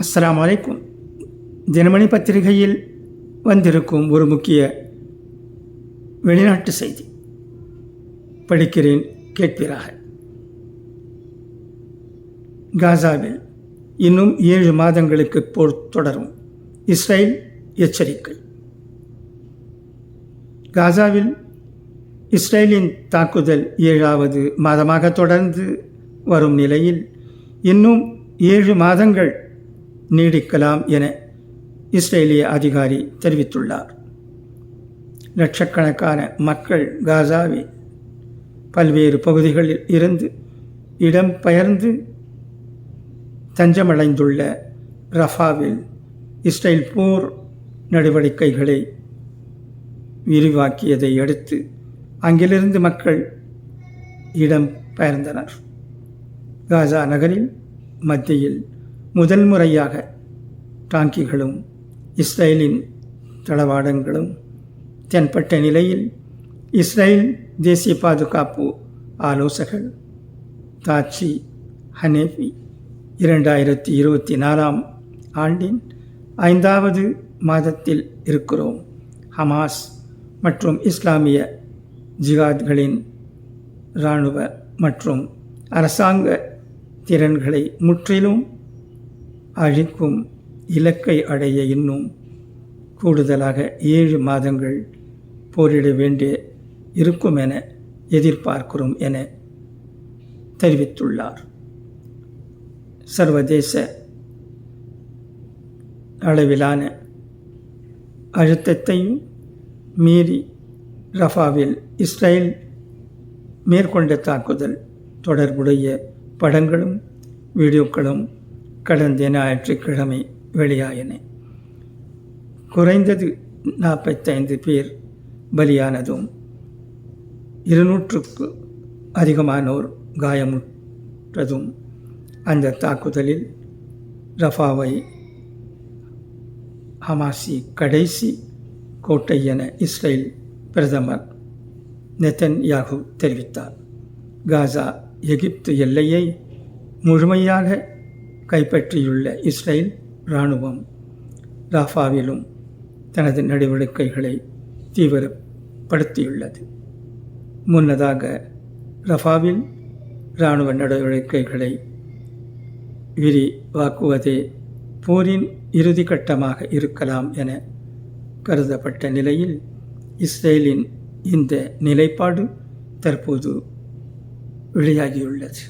அஸ்லாம் வலைக்கும் தினமணி பத்திரிகையில் வந்திருக்கும் ஒரு முக்கிய வெளிநாட்டு செய்தி. படிக்கிறேன் கேட்பீராக. காசாவில் இன்னும் ஏழு மாதங்களுக்கு போர் தொடரும். இஸ்ரேல் எச்சரிக்கை. காசாவில் இஸ்ரேலின் தாக்குதல் ஏழாவது மாதமாக தொடர்ந்து வரும் நிலையில் இன்னும் ஏழு மாதங்கள் நீடிக்கலாம் என இஸ்ரேலிய அதிகாரி தெரிவித்துள்ளார். லட்சக்கணக்கான மக்கள் காசாவில் பல்வேறு பகுதிகளில் இருந்து இடம்பெயர்ந்து தஞ்சமடைந்துள்ள ரஃபாவில் இஸ்ரேல் போர் நடவடிக்கைகளை விரிவாக்கியதை அடுத்து அங்கிலிருந்து மக்கள் இடம் பெயர்ந்தனர். காசா நகரில் மத்தியில் முதல் முறையாக டாங்கிகளும் இஸ்ரேலின் தளவாடங்களும் தென்பட்ட நிலையில் இஸ்ரேல் தேசிய பாதுகாப்பு ஆலோசகர் தாச்சி ஹனேஃபி இரண்டாயிரத்தி இருபத்தி நாலாம் ஆண்டின் ஐந்தாவது மாதத்தில் இருக்கிறோம். ஹமாஸ் மற்றும் இஸ்லாமிய ஜிகாத்களின் இராணுவ மற்றும் அரசாங்க திறன்களை முற்றிலும் அழிக்கும் இலக்கை அடைய இன்னும் கூடுதலாக ஏழு மாதங்கள் போரிட வேண்டிய இருக்கும் என எதிர்பார்க்கிறோம் என தெரிவித்துள்ளார். சர்வதேச அளவிலான அழுத்தத்தையும் மீறி ரஃபாவில் இஸ்ரேல் மேற்கொண்ட தாக்குதல் தொடர்புடைய படங்களும் வீடியோக்களும் கடந்த ஞாயிற்றுக்கிழமை வெளியாயின. குறைந்தது நாற்பத்தைந்து பேர் பலியானதும் இருநூற்றுக்கு அதிகமானோர் காயமுற்றதும் அந்த தாக்குதலில் ரஃபாவை ஹமாசி கடைசி கோட்டை என இஸ்ரேல் பிரதமர் நெத்தன் யாகு தெரிவித்தார். காசா எகிப்து எல்லையை முழுமையாக கைப்பற்றியுள்ள இஸ்ரேல் இராணுவம் ராஃபாவிலும் தனது நடவடிக்கைகளை தீவிரப்படுத்தியுள்ளது. முன்னதாக ரஃபாவில் இராணுவ நடவடிக்கைகளை விரிவாக்குவதே போரின் இறுதி கட்டமாக இருக்கலாம் என கருதப்பட்ட நிலையில் இஸ்ரேலின் இந்த நிலைப்பாடு தற்போது வெளியாகியுள்ளது.